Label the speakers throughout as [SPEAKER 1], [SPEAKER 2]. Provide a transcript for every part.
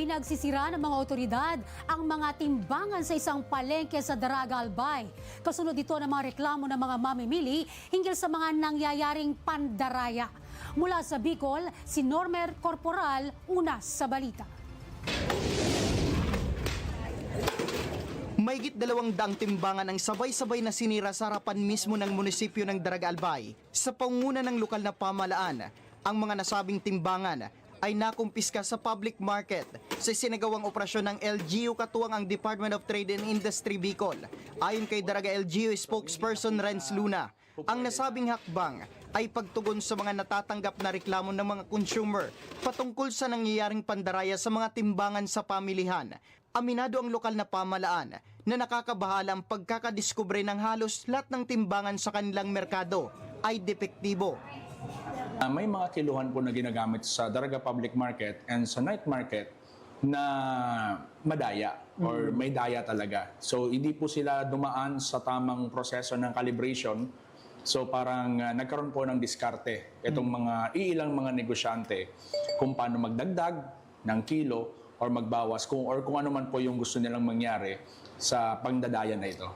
[SPEAKER 1] Pinagsisira ng mga otoridad ang mga timbangan sa isang palengke sa Daraga Albay. Kasunod ito ng mga reklamo ng mga mamimili hinggil sa mga nangyayaring pandaraya. Mula sa Bicol, si Normer Corporal, una sa balita.
[SPEAKER 2] Mahigit dalawang daang timbangan ang sabay-sabay na sinira sa harapan mismo ng munisipyo ng Daraga Albay. Sa pangunguna ng lokal na pamalaan, ang mga nasabing timbangan ay nakumpiska sa public market sa sinagawang operasyon ng LGU katuwang ang Department of Trade and Industry Bicol. Ayon kay Daraga LGU spokesperson Renz Luna, ang nasabing hakbang ay pagtugon sa mga natatanggap na reklamo ng mga consumer patungkol sa nangyayaring pandaraya sa mga timbangan sa pamilihan. Aminado ang lokal na pamalaan na nakakabahala ang pagkakadiskubre ng halos lahat ng timbangan sa kanilang merkado ay depektibo.
[SPEAKER 3] Ah, may mga kiluhan po na ginagamit sa Daraga Public Market and sa night market na madaya or may daya talaga. So hindi po sila dumaan sa tamang proseso ng calibration. So parang ah, nagkaroon po ng diskarte itong mga iilang mga negosyante kung paano magdagdag ng kilo or magbawas kung or kung ano man po yung gusto nilang mangyari sa pangdadaya na ito.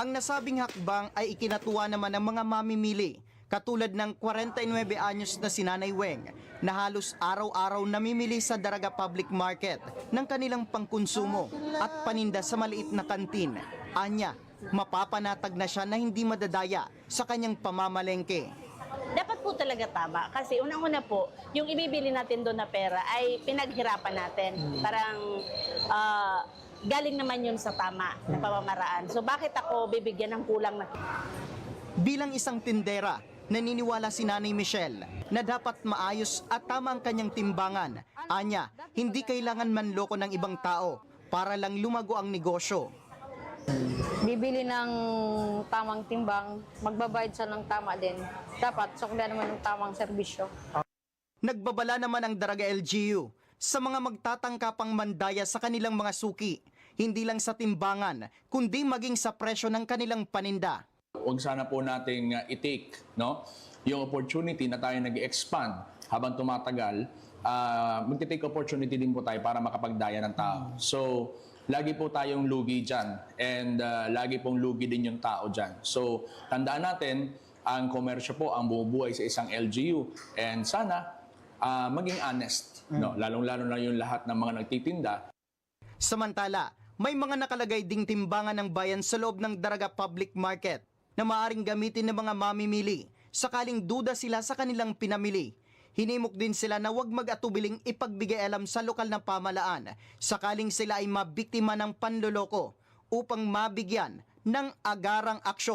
[SPEAKER 2] Ang nasabing hakbang ay ikinatuwa naman ng mga mamimili katulad ng 49 anyos na si Nanay Weng na halos araw-araw namimili sa Daraga Public Market ng kanilang pangkonsumo at paninda sa maliit na kantin. Anya, mapapanatag na siya na hindi madadaya sa kanyang pamamalengke.
[SPEAKER 4] dapat po talaga tama. Kasi unang-una po, yung ibibili natin doon na pera ay pinaghirapan natin. Parang ah, galing naman yun sa tama na pamamaraan. So bakit ako bibigyan ng kulang na
[SPEAKER 2] Bilang isang tindera, naniniwala si Nanay Michelle na dapat maayos at tama ang kanyang timbangan. Anya, hindi kailangan manloko ng ibang tao para lang lumago ang negosyo.
[SPEAKER 5] bibili ng tamang timbang, magbabayad siya ng tama din. Dapat suklian naman ng tamang serbisyo.
[SPEAKER 2] Nagbabala naman ang Daraga LGU sa mga magtatangkapang mandaya sa kanilang mga suki, hindi lang sa timbangan, kundi maging sa presyo ng kanilang paninda.
[SPEAKER 3] Huwag sana po nating uh, i-take no? yung opportunity na tayo nag-expand habang tumatagal. Uh, magti-take opportunity din po tayo para makapagdaya ng tao. So, lagi po tayong lugi dyan and uh, lagi pong lugi din yung tao dyan. So, tandaan natin, ang komersyo po ang bumubuhay sa isang LGU and sana uh, maging honest. No? Lalong-lalo na yung lahat ng mga nagtitinda
[SPEAKER 2] Samantala, may mga nakalagay ding timbangan ng bayan sa loob ng Daraga Public Market na maaring gamitin ng mga mamimili sakaling duda sila sa kanilang pinamili. Hinimok din sila na huwag mag-atubiling ipagbigay alam sa lokal na pamalaan sakaling sila ay mabiktima ng panloloko upang mabigyan ng agarang aksyon.